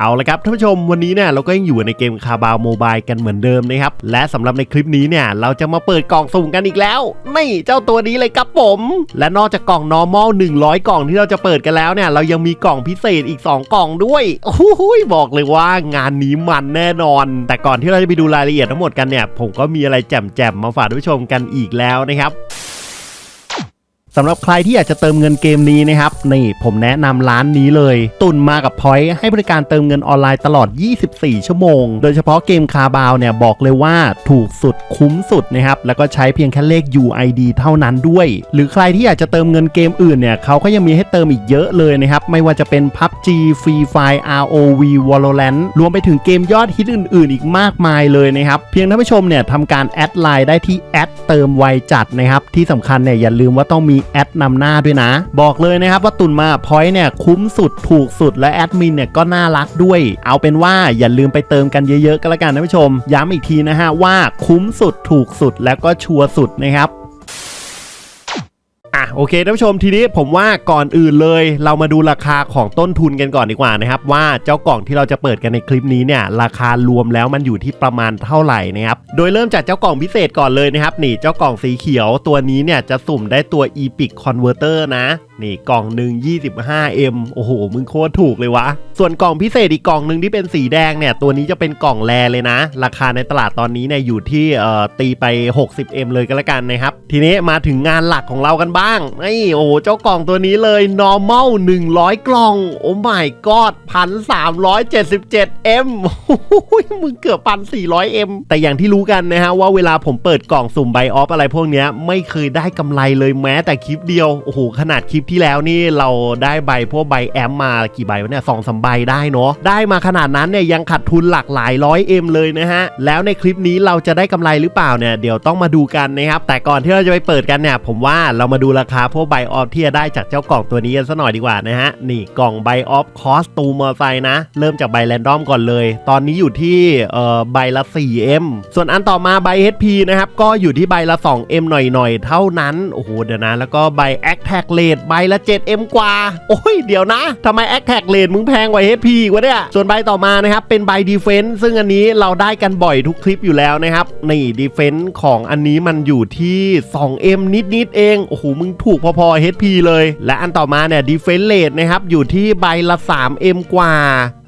เอาละครับท่านผู้ชมวันนี้เนี่ยเราก็ยังอยู่ในเกมคาบาวโมบายกันเหมือนเดิมนะครับ และสำหรับในคลิปนี้เนี่ยเราจะมาเปิดกล่องสุ่มกันอีกแล้วนี่เจ้าตัวนี้เลยครับผม และนอกจากกล่อง normal 100 กล่องที่เราจะเปิดกันแล้วเนี่ยเรายังมีกล่องพิเศษอีก 2 กล่องด้วยโอ้โหบอกเลยว่างานนี้มันแน่นอน แต่ก่อนที่เราจะไปดูรายละเอียดทั้งหมดกันเนี่ยผมก็มีอะไรแจ่มๆมาฝากท่านผู้ชมกันอีกแล้วนะครับ สำหรับใครที่อยากจะเติมเงินเกมนี้นะครับนี่ผมแนะนำร้านนี้เลย ตุนมากับพอยต์ให้บริการเติมเงินออนไลน์ตลอด 24 ชั่วโมง โดยเฉพาะเกมคาบาวเนี่ยบอกเลยว่าถูกสุดคุ้มสุดนะครับแล้วก็ใช้เพียงแค่เลข UID เท่านั้นด้วย หรือใครที่อยากจะเติมเงินเกมอื่นเนี่ยเขาก็ยังมีให้เติมอีกเยอะเลยนะครับไม่ว่าจะเป็น PUBG Free Fire ROV Valorant รวมไปถึงเกมยอดฮิตอื่น ๆ อีกมากมายเลยนะครับเพียงท่านผู้ชมเนี่ยทำการแอดไลน์ได้ที่แอดเติมไวจัดนะครับที่สำคัญเนี่ยอย่าลืมว่าต้องมีแอดนำหน้าด้วยนะ บอกเลยนะครับว่าตุนมาพอยต์เนี่ยคุ้มสุดถูกสุดและแอดมินเนี่ยก็น่ารักด้วย เอาเป็นว่าอย่าลืมไปเติมกันเยอะๆก็แล้วกันท่านผู้ชม ย้ำอีกทีนะฮะว่าคุ้มสุดถูกสุดแล้วก็ชัวร์สุดนะครับ โอเคท่านผู้ชมทีนี้ผมว่าก่อนอื่นเลย เรามาดูราคาของต้นทุนกันก่อนดีกว่านะครับ ว่าเจ้ากล่องที่เราจะเปิดกันในคลิปนี้เนี่ยราคารวมแล้วมันอยู่ที่ประมาณเท่าไหร่นะครับโดยเริ่มจากเจ้ากล่องพิเศษก่อนเลยนะครับนี่เจ้ากล่องสีเขียวตัวนี้เนี่ยจะสุ่มได้ตัว Epic Converter นะนี่กล่องหนึ่ง 25M โอ้โห มึงโคตรถูกเลยวะ ส่วนกล่องพิเศษอีกกล่องหนึ่งที่เป็นสีแดงเนี่ย ตัวนี้จะเป็นกล่องแรเลยนะ ราคาในตลาดตอนนี้เนี่ยอยู่ที่เอ่อตีไป 60M เลยก็แล้วกันนะครับ ทีนี้มาถึงงานหลักของเรากันบ้างนี่โอ้โหเจ้ากล่องตัวนี้เลย normal 100 กล่อง โอ้ my god 1,377M โอ้ยมึงเกือบ 1,400M แต่อย่างที่รู้กันนะฮะว่าเวลาผมเปิดกล่องสุ่มไบออฟอะไรพวกเนี้ยไม่เคยได้กำไรเลยแม้แต่คลิปเดียว โอ้โห ขนาดคลิปที่แล้วนี่เราได้ใบพวกใบแอมมากี่ใบวะเนี่ยสองสามใบได้เนาะได้มาขนาดนั้นเนี่ยยังขาดทุนหลักหลายร้อยเอ็มเลยนะฮะ แล้วในคลิปนี้เราจะได้กำไรหรือเปล่าเนี่ยเดี๋ยวต้องมาดูกันนะครับแต่ก่อนที่เราจะไปเปิดกันเนี่ยผมว่าเรามาดูราคาพวกใบออฟที่จะได้จากเจ้ากล่องตัวนี้กันสัหน่อยดีกว่านะฮะ นี่กล่องใบออฟคอสตูมมอไซค์นะ เริ่มจากใบแรนดอมก่อนเลย ตอนนี้อยู่ที่เอ่อใบละ 4M ส่วนอันต่อมาใบ HP นะครับ ก็อยู่ที่ใบละ 2M หน่อยๆ เท่านั้น โอ้โห เดี๋ยวนะ แล้วก็ใบ a c t a g Rate ใบละ 7M กว่า โอ้ย เดี๋ยวนะทำไม a c t a g Rate มึงแพงกว่า HP อีกวะเนี่ย ส่วนใบต่อมานะครับ เป็นใบ Defense ซึ่งอันนี้เราได้กันบ่อยทุกคลิปอยู่แล้วนะครับ นี่ Defense ของอันนี้มันอยู่ที่ 2M นิดๆเอง โอ้โห มึงถูกพอๆ HP เลย และอันต่อมาเนี่ย Defense Rate นะครับอยู่ที่ใบละ 3M กว่า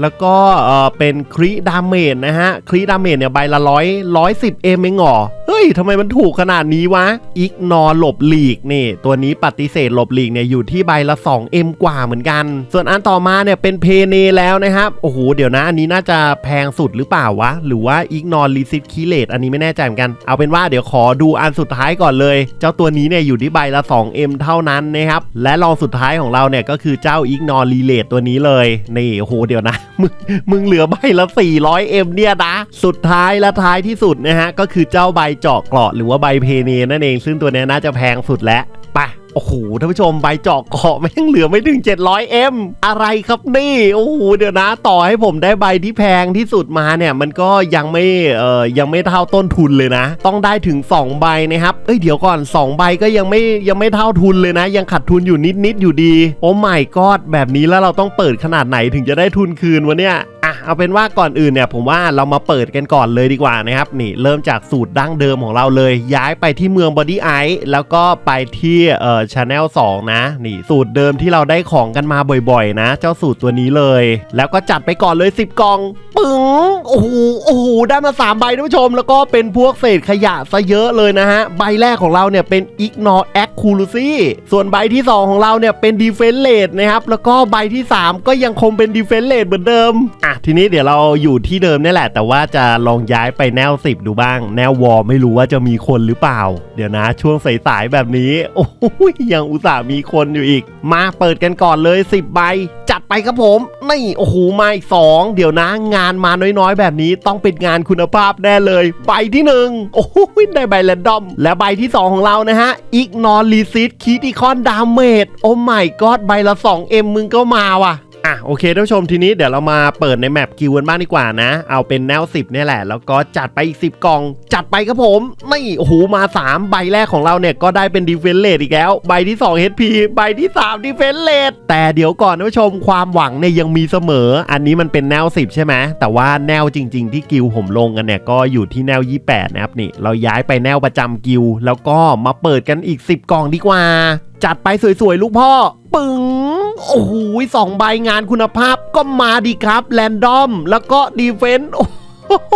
แล้วก็เออเป็นคริดาเมจนะฮะคริดาเมจเนี่ยใบละร้อยร้อยสิบเอ็มเองหรอเฮ้ยทำไมมันถูกขนาดนี้วะอีกนอหลบหลีกนี่ ตัวนี้ปฏิเสธหลบหลีกเนี่ยอยู่ที่ใบละ 2M กว่าเหมือนกัน ส่วนอันต่อมาเนี่ยเป็นเพเนแล้วนะครับโอ้โหเดี๋ยวนะ อันนี้น่าจะแพงสุดหรือเปล่าวะ หรือว่าอีกนอรีซิตคีเลตอันนี้ไม่แน่ใจเหมือนกัน เอาเป็นว่าเดี๋ยวขอดูอันสุดท้ายก่อนเลย เจ้าตัวนี้เนี่ยอยู่ที่ใบละ 2M เท่านั้นนะครับ และรองสุดท้ายของเราเนี่ยก็คือเจ้าอีกนอรีเลตตัวนี้เลย นี่โหเดี๋ยวนะ มึงมึงเหลือใบละ 400M เนี่ยนะ สุดท้ายและท้ายที่สุดนะฮะ ก็คือเจ้าใบเจาะเกราะหรือว่าใบเพเนนั่นเอง ซึ่งตัวนี้น่าจะแพงสุดแล้วไป โอ้โหท่านผู้ชมใบเจาะเกาะแม่งเหลือไม่ถึง 700M อะไรครับนี่โอ้โหเดี๋ยวนะต่อให้ผมได้ใบที่แพงที่สุดมาเนี่ย มันก็ยังไม่เอ่อยังไม่เท่าต้นทุนเลยนะ ต้องได้ถึง 2 ใบนะครับเอ้ยเดี๋ยวก่อน 2 ใบก็ยังไม่ยังไม่เท่าทุนเลยนะ ยังขาดทุนอยู่นิดๆอยู่ดี โอ้ไม่กอดแบบนี้แล้วเราต้องเปิดขนาดไหนถึงจะได้ทุนคืนวะเนี่ย เอาเป็นว่าก่อนอื่นเนี่ยผมว่าเรามาเปิดกันก่อนเลยดีกว่านะครับนี่เริ่มจากสูตรดั้งเดิมของเราเลย ย้ายไปที่เมืองบอดี้ไอแล้วก็ไปที่เอ่อชาแนล2นะนี่สูตรเดิมที่เราได้ของกันมาบ่อยๆ นะ เจ้าสูตรตัวนี้เลย แล้วก็จัดไปก่อนเลย 10 กล่อง ปึ๋งโอ้โหโอ้โหได้มา 3 ใบท่านผู้ชม แล้วก็เป็นพวกเศษขยะซะเยอะเลยนะฮะ ใบแรกของเราเนี่ยเป็น Ignore Accuracy ส่วนใบที่ 2 ของเราเนี่ยเป็น Defense Rate นะครับ แล้วก็ใบที่ 3 ก็ยังคงเป็น Defense Rate เหมือนเดิมอะทีนี้เดี๋ยวเราอยู่ที่เดิมนี่แหละ แต่ว่าจะลองย้ายไปแนว10ดูบ้าง แนววอลไม่รู้ว่าจะมีคนหรือเปล่า เดี๋ยวนะ ช่วงสายๆแบบนี้ โอ้ยยังอุตส่าห์มีคนอยู่อีก มาเปิดกันก่อนเลย 10 ใบ จัดไปครับผมนี่โอ้โหมาอีกสองเดี๋ยวนะ งานมาน้อยๆ แบบนี้ต้องเป็นงานคุณภาพแน่เลย ใบที่หนึ่งโอ้โหได้ใบแรนดอม และใบที่ 2 ของเรานะฮะ Ignore Resist Critical Damage โอ้ไม่กอดใบละ 2M มึงก็มาว่ะ อะโอเคท่านผู้ชมทีนี้เดี๋ยวเรามาเปิดในแมปกิวกันบ้างดีกว่านะ เอาเป็นแนว 10เนี่ยแหละ แล้วก็จัดไปอีก 10 กล่อง จัดไปครับผมนี่โอ้โหมา 3 ใบแรกของเราเนี่ยก็ได้เป็นดีเฟนเลตอีกแล้ว ใบที่ 2 HP ใบที่3ดีเฟนเลตแต่เดี๋ยวก่อนท่านผู้ชมความหวังเนี่ยยังมีเสมอ อันนี้มันเป็นแนว 10 ใช่ไหมแต่ว่าแนวจริง ๆ ที่กิวผมลงกันเนี่ยก็อยู่ที่แนว 28 นะครับนี่ เราย้ายไปแนวประจำกิวแล้วก็มาเปิดกันอีก 10 กล่องดีกว่า จัดไปสวยๆลูกพ่อ ปึ๋ง โอ้โหสองใบงานคุณภาพก็มาดีครับแรนดอม แล้วก็ดีเฟนต์โอ้โห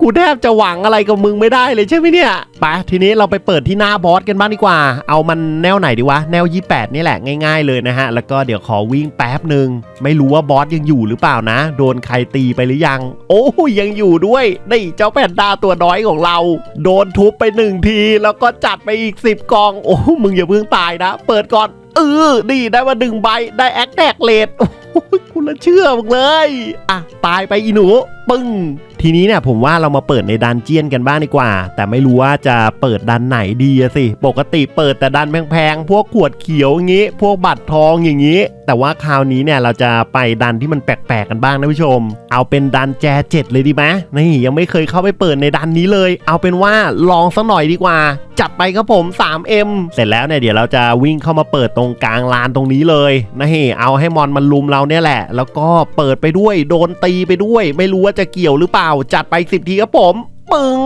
กูแทบจะหวังอะไรกับมึงไม่ได้เลยใช่ไหมเนี่ย ไป ทีนี้เราไปเปิดที่หน้าบอสกันบ้างดีกว่า เอามันแนวไหนดีวะ แนว 28 นี่แหละง่ายๆเลยนะฮะ แล้วก็เดี๋ยวขอวิ่งแป๊บหนึ่ง ไม่รู้ว่าบอสยังอยู่หรือเปล่านะ โดนใครตีไปหรือยัง โอ้ยยังอยู่ด้วยนี่เจ้าแพนด้าตัวน้อยของเรา โดนทุบไปหนึ่งที แล้วก็จัดไปอีก 10กอง โอ้มึงอย่าเพิ่งตายนะ เปิดก่อน เออนี่ได้มาหนึ่งใบได้แอคแดกเลดโอ้ยคุณละเชื่อมึงเลย อะ ตายไปอีหนู ปึ้ง ทีนี้เนี่ยผมว่าเรามาเปิดในดันเจียนกันบ้างดีกว่า แต่ไม่รู้ว่าจะเปิดดันไหนดีสิ ปกติเปิดแต่ดันแพงๆ พวกขวดเขียวอย่างงี้ พวกบัตรทองอย่างงี้ แต่ว่าคราวนี้เนี่ยเราจะไปดันที่มันแปลกๆกันบ้างนะผู้ชม เอาเป็นดันแจเจ็ดเลยดีไหมนี่ยังไม่เคยเข้าไปเปิดในดันนี้เลย เอาเป็นว่าลองสักหน่อยดีกว่า จัดไปครับผม 3M เสร็จแล้วเนี่ยเดี๋ยวเราจะวิ่งเข้ามาเปิดตรงกลางลานตรงนี้เลยนี่เอาให้มอนมันลุมเราเนี่ยแหละ แล้วก็เปิดไปด้วยโดนตีไปด้วย ไม่รู้ว่าจะเกี่ยวหรือเปล่า จัดไป 10 ทีครับผมปึ๋ง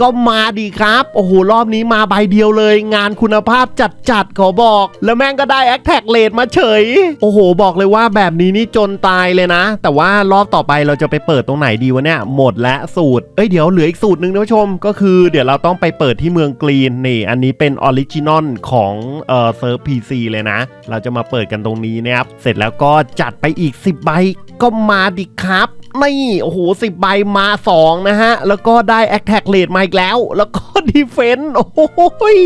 ก็มาดีครับ โอ้โห รอบนี้มาใบเดียวเลย งานคุณภาพจัดจัดๆขอบอก แล้วแม่งก็ได้แอคแท็กเลดมาเฉย โอ้โห บอกเลยว่าแบบนี้นี่จนตายเลยนะ แต่ว่ารอบต่อไปเราจะไปเปิดตรงไหนดีวะเนี่ย หมดและสูตร เอ้ยเดี๋ยวเหลืออีกสูตรหนึ่งนะผู้ชม ก็คือเดี๋ยวเราต้องไปเปิดที่เมืองกรีนนี่ อันนี้เป็นออริจินอลของเอ่อเซิร์ฟพีซีเลยนะ เราจะมาเปิดกันตรงนี้นะครับ เสร็จแล้วก็จัดไปอีก 10ใบก็มาดิครับ นี่โอ้โหสิบใบมา2นะฮะ แล้วก็ได้แอคแท็กเลดมาอีกแล้ว แล้วก็ดีเฟนต์โอ้ย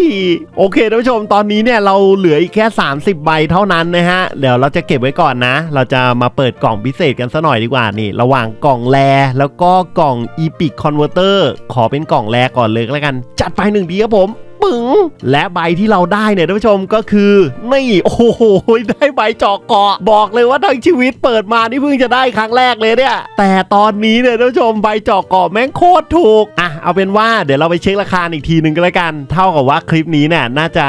โอเคท่านผู้ชมตอนนี้เนี่ยเราเหลืออีกแค่ 30 ใบเท่านั้นนะฮะ เดี๋ยวเราจะเก็บไว้ก่อนนะ เราจะมาเปิดกล่องพิเศษกันซะหน่อยดีกว่านี่ ระหว่างกล่องแรแล้วก็กล่อง Epic Converter ขอเป็นกล่องแรก่อนเลยแล้วกัน จัดไปหนึ่งทีครับผม ปึ๋งและใบที่เราได้เนี่ยท่านผู้ชมก็คือนี่โอ้โหได้ใบเจาะเกาะ บอกเลยว่าทั้งชีวิตเปิดมานี่เพิ่งจะได้ครั้งแรกเลยเนี่ย แต่ตอนนี้เนี่ยท่านผู้ชมใบเจาะเกาะแม่งโคตรถูกอะเอาเป็นว่าเดี๋ยวเราไปเช็คราคาอีกทีหนึ่งก็แล้วกัน เท่ากับว่าคลิปนี้เนี่ยน่าจะ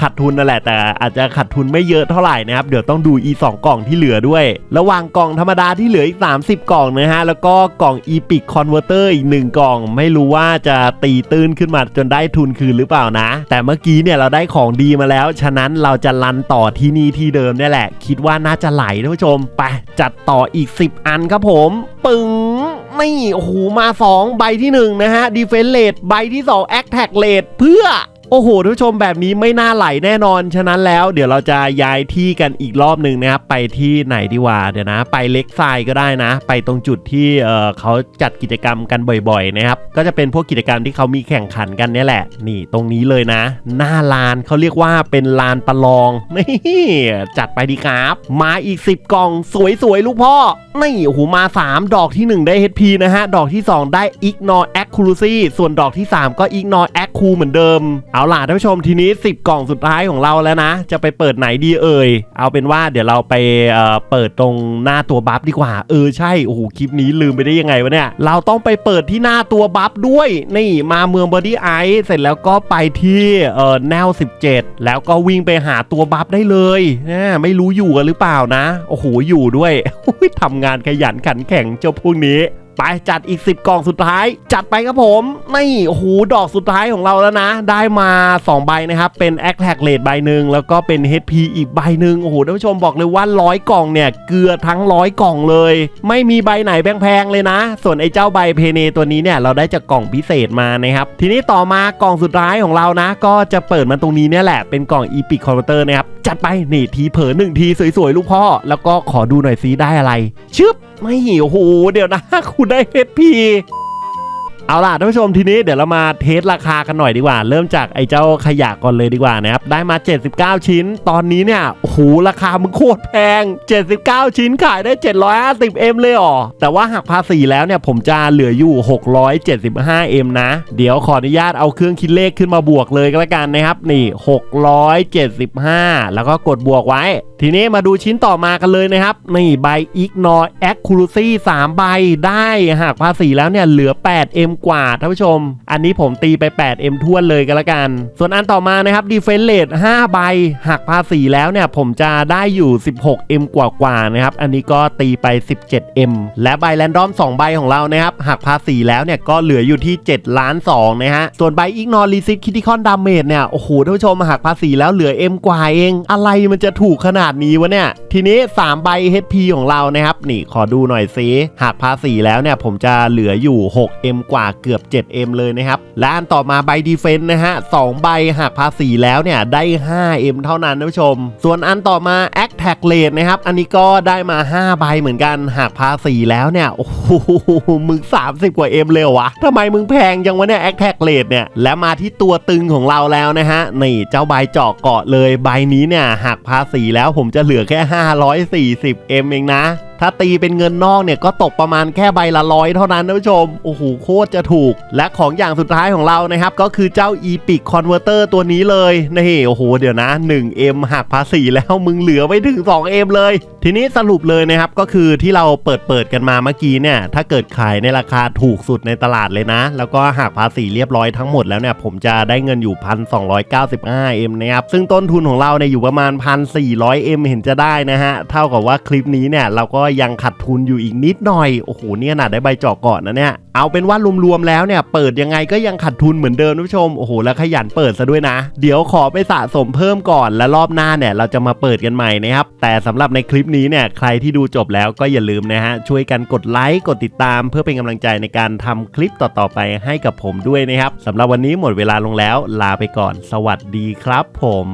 ขาดทุนนั่นแหละ แต่อาจจะขาดทุนไม่เยอะเท่าไหร่นะครับเดี๋ยวต้องดูอี2กล่องที่เหลือด้วย ระหว่างกล่องธรรมดาที่เหลืออีก 30 กล่องนะฮะแล้วก็กล่อง Epic Converter อีกหนึ่งกล่อง ไม่รู้ว่าจะตีตื้นขึ้นมาจนได้ทุนคืนหรือเปล่านะ แต่เมื่อกี้เนี่ยเราได้ของดีมาแล้ว ฉะนั้นเราจะลันต่อที่นี่ที่เดิมนี่แหละ คิดว่าน่าจะไหลท่านผู้ชม ไปจัดต่ออีก 10 อันครับผม ปึ๋งนี่โอ้โหมา 2 ใบที่ 1 นะฮะ Defense Rate ใบที่2 Attack Rate เพื่อ โอ้โหท่านผู้ชมแบบนี้ไม่น่าไหลแน่นอน ฉะนั้นแล้วเดี๋ยวเราจะย้ายที่กันอีกรอบหนึ่งนะครับไปที่ไหนดีวะเดี๋ยวนะ ไปเล็กทรายก็ได้นะ ไปตรงจุดที่เออเขาจัดกิจกรรมกันบ่อยๆนะครับก็จะเป็นพวกกิจกรรมที่เขามีแข่งขันกันเนี่ยแหละ นี่ตรงนี้เลยนะ หน้าลานเขาเรียกว่าเป็นลานประลองนี่จัดไปดีครับ มาอีก 10 กล่องสวยๆลูกพ่อนี่โอ้โหมา 3 ดอกที่ 1 ได้ HP นะฮะดอกที่ 2 ได้ Ignore Accuracy ส่วนดอกที่ 3 ก็ Ignore Accu เหมือนเดิมเอาาล่ะท่านผู้ชมทีนี้ 10 กล่องสุดท้ายของเราแล้วนะ จะไปเปิดไหนดีเอ่ย เอาเป็นว่าเดี๋ยวเราไปเอ่อเปิดตรงหน้าตัวบัฟดีกว่า เออใช่โอ้โหคลิปนี้ลืมไปได้ยังไงวะเนี่ย เราต้องไปเปิดที่หน้าตัวบัฟด้วย นี่มาเมืองบอดี้ไอซ์เสร็จแล้วก็ไปที่เอ่อแนว 17 แล้วก็วิ่งไปหาตัวบัฟได้เลยนะไม่รู้อยู่กันหรือเปล่านะ โอ้โหอยู่ด้วย ทำงานขยันขันแข็งเจ้าพวกนี้ ไปจัดอีก 10 กล่องสุดท้าย จัดไปครับผมนี่โอ้โหดอกสุดท้ายของเราแล้วนะ ได้มา 2 ใบนะครับ เป็น a c t a c Rate ใบหนึ่งแล้วก็เป็น HP อีกใบหนึ่งโอ้โหท่านผู้ชมบอกเลยว่า 100 กล่องเนี่ย เกลือทั้ง 100 กล่องเลย ไม่มีใบไหนแพงๆเลยนะ ส่วนไอ้เจ้าใบเพเนตัวนี้เนี่ยเราได้จากกล่องพิเศษมานะครับทีนี้ต่อมากล่องสุดท้ายของเรานะ ก็จะเปิดมาตรงนี้เนี่ยแหละเป็นกล่อง Epic Converter นะครับจัดไปนี่ทีเผลอหนึ่งทีสวยๆลูกพ่อ แล้วก็ขอดูหน่อยซิได้อะไร ชึบไม่หิวโหเดี๋ยวนะ คุณได้ เอาล่ะท่านผู้ชมทีนี้เดี๋ยวเรามาเทสราคากันหน่อยดีกว่า เริ่มจากไอ้เจ้าขยะก่อนเลยดีกว่านะครับได้มา 79 ชิ้น ตอนนี้เนี่ยโอ้โหราคามันโคตรแพง 79 ชิ้นขายได้ 750M เลยเหรอแต่ว่าหักภาษีแล้วเนี่ยผมจะเหลืออยู่ 675M นะ เดี๋ยวขออนุญาตเอาเครื่องคิดเลขขึ้นมาบวกเลยก็แล้วกันนะครับนี่ 675 แล้วก็กดบวกไว้ ทีนี้มาดูชิ้นต่อมากันเลยนะครับนี่ใบ Ignore Accuracy 3ใบได้หักภาษีแล้วเนี่ยเหลือ 8M กว่าท่านผู้ชม อันนี้ผมตีไป 8M ท้วนเลยก็แล้วกัน ส่วนอันต่อมานะครับ Defense Rate 5ใบหักภาษีแล้วเนี่ย ผมจะได้อยู่ 16M กว่ากว่านะครับ อันนี้ก็ตีไป 17M และใบ Random 2ใบของเรานะครับ หักภาษีแล้วเนี่ย ก็เหลืออยู่ที่ 7 ล้าน2นะฮะ ส่วนใบ Ignore Resist Critical Damage เนี่ย โอ้โหท่านผู้ชมหักภาษีแล้วเหลือ M กว่าเอง อะไรมันจะถูกขนาดนี้วะเนี่ย ทีนี้ 3 ใบ HP ของเรานะครับ นี่ขอดูหน่อยซิหักภาษีแล้วเนี่ยผมจะเหลืออยู่ 6M กว่าเกือบ 7M เลยนะครับ และอันต่อมาใบ Defense นะฮะ2ใบหักภาษีแล้วเนี่ยได้ 5M เท่านั้นท่านผู้ชม ส่วนอันต่อมา Attack Rate นะครับ อันนี้ก็ได้มา 5 ใบเหมือนกันหักภาษีแล้วเนี่ย โอ้โห มึง 30 กว่า M เลยวะทำไมมึงแพงจังวะเนี่ย Attack Rate เนี่ย และมาที่ตัวตึงของเราแล้วนะฮะ นี่เจ้าใบเจาะเกาะเลย ใบนี้เนี่ยหักภาษีแล้วผมจะเหลือแค่ 540M เองนะ ถ้าตีเป็นเงินนอกเนี่ยก็ตกประมาณแค่ใบละร้อยเท่านั้นนะผู้ชม โอ้โหโคตรจะถูก และของอย่างสุดท้ายของเรานะครับ ก็คือเจ้า Epic Converter ตัวนี้เลยนี่โอ้โหเดี๋ยวนะ 1M หักภาษีแล้วมึงเหลือไม่ถึง 2M เลยทีนี้สรุปเลยนะครับก็คือที่เราเปิดเปิดกันมาเมื่อกี้เนี่ยถ้าเกิดขายในราคาถูกสุดในตลาดเลยนะ แล้วก็หักภาษีเรียบร้อยทั้งหมดแล้วเนี่ยผมจะได้เงินอยู่ 1,295M นะครับซึ่งต้นทุนของเราเนี่ยอยู่ประมาณ 1,400M เห็นจะได้นะฮะเท่ากับว่าคลิปนี้เนี่ยเราก็ยังขาดทุนอยู่อีกนิดหน่อยโอ้โหเนี่ยขนาดได้ใบเจาะก่อนนะเนี่ยเอาเป็นว่ารวมๆแล้วเนี่ยเปิดยังไงก็ยังขาดทุนเหมือนเดิมท่านผู้ชมโอ้โหแล้วขยันเปิดซะด้วยนะ เดี๋ยวขอไปสะสมเพิ่มก่อน และรอบหน้าเนี่ยเราจะมาเปิดกันใหม่นะครับแต่สำหรับในคลิปนี้เนี่ยใครที่ดูจบแล้วก็อย่าลืมนะฮะช่วยกันกดไลค์กดติดตาม เพื่อเป็นกำลังใจในการทำคลิปต่อๆไปให้กับผมด้วยนะครับสำหรับวันนี้หมดเวลาลงแล้ว ลาไปก่อน สวัสดีครับผม